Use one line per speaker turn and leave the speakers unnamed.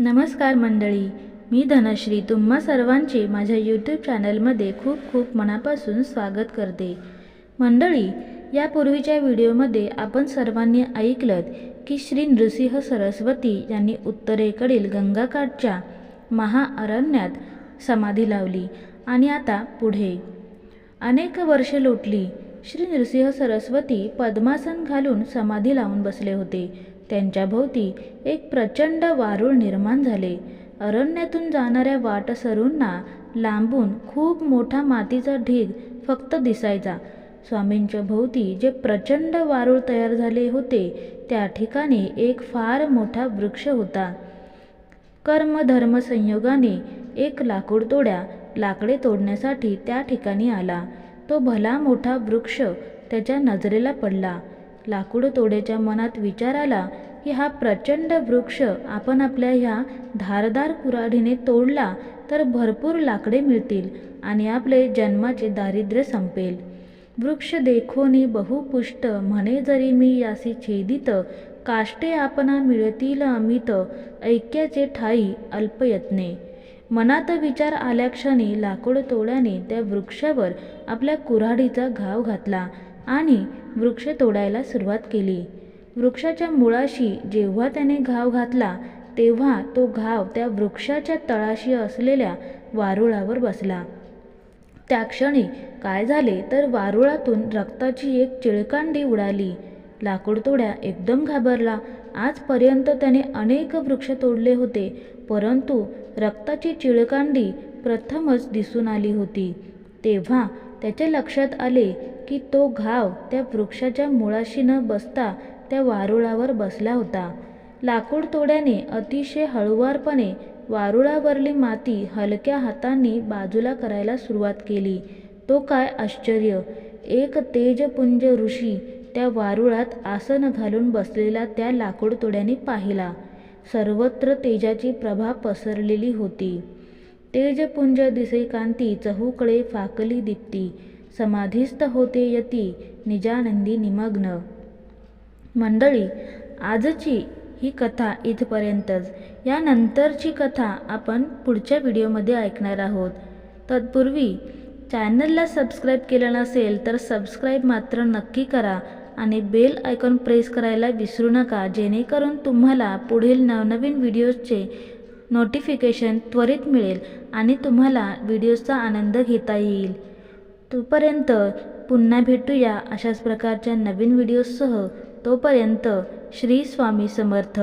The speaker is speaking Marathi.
नमस्कार मंडळी मी धनश्री. तुम्हा सर्वांचे माझ्या यूट्यूब चॅनलमध्ये खूप खूप मनापासून स्वागत करते. मंडळी यापूर्वीच्या व्हिडिओमध्ये आपण सर्वांनी ऐकलं की श्री नृसिंह सरस्वती यांनी उत्तरेकडील गंगाकाठच्या महाअरण्यात समाधी लावली आणि आता पुढे. अनेक वर्षे लोटली श्री नृसिंह सरस्वती पद्मासन घालून समाधी लावून बसले होते. त्यांच्या भोवती एक प्रचंड वारूळ निर्माण झाले. अरण्यातून जाणाऱ्या वाटसरूंना लांबून खूप मोठा मातीचा ढीग फक्त दिसायचा. स्वामींच्या भोवती जे प्रचंड वारूळ तयार झाले होते त्या ठिकाणी एक फार मोठा वृक्ष होता. कर्म धर्म संयोगाने एक लाकूड तोड्या लाकडे तोडण्यासाठी त्या ठिकाणी आला. तो भला मोठा वृक्ष त्याच्या नजरेला पडला. लाकूड तोड्याच्या मनात विचार आला की हा प्रचंड वृक्ष आपण आपल्या ह्या धारदार कुऱ्हाडीने तोडला तर भरपूर लाकडे मिळतील आणि आपले जन्माचे दारिद्र्य संपेल. वृक्ष देखोनी बहुपुष्ट म्हणे जरी मी यासी छेदित काष्टे आपणा मिळतील अमित ऐक्याचे ठाई अल्पयत्ने. मनात विचार आल्याक्षणी लाकूड तोड्याने त्या वृक्षावर आपल्या कुऱ्हाडीचा घाव घातला. आणि वृक्ष तोडायला सुरुवात केली. वृक्षाच्या मुळाशी जेव्हा त्याने घाव घातला तेव्हा तो घाव त्या वृक्षाच्या तळाशी असलेल्या वारुळावर बसला. त्या क्षणी काय झाले तर वारुळातून रक्ताची एक चिळकांडी उडाली. लाकूडतोड्या एकदम घाबरला. आजपर्यंत त्याने अनेक वृक्ष तोडले होते परंतु रक्ताची चिळकांडी प्रथमच दिसून आली होती. तेव्हा त्याच्या लक्षात आले की तो घाव त्या वृक्षाच्या मुळाशी न बसता त्या वारुळावर बसला होता. लाकूड तोड्याने अतिशय हळुवारपणे वारुळावरली माती हलक्या हातांनी बाजूला करायला सुरुवात केली. तो काय आश्चर्य! एक तेजपुंज ऋषी त्या वारुळात आसन घालून बसलेला त्या लाकूड तोड्याने पाहिला. सर्वत्र तेजाची प्रभा पसरलेली होती. तेजपुंज दिसे कांती चहूकडे फाकली दीप्ती समाधीस्थ होते यती निजानंदी निमग्न. मंडळी आजची ही कथा इथपर्यंतच. यानंतरची कथा आपण पुढच्या व्हिडिओमध्ये ऐकणार आहोत. तत्पूर्वी चॅनलला सबस्क्राईब केलं नसेल तर सबस्क्राईब मात्र नक्की करा आणि बेल आयकॉन प्रेस करायला विसरू नका जेणेकरून तुम्हाला पुढील नवनवीन व्हिडिओजचे नोटिफिकेशन त्वरित मिळेल आणि तुम्हाला व्हिडिओजचा आनंद घेता येईल. तोपर्यंत पुन्हा भेटूया अशाच प्रकारच्या नवीन व्हिडिओजसह तोपर्यंत श्री स्वामी समर्थ.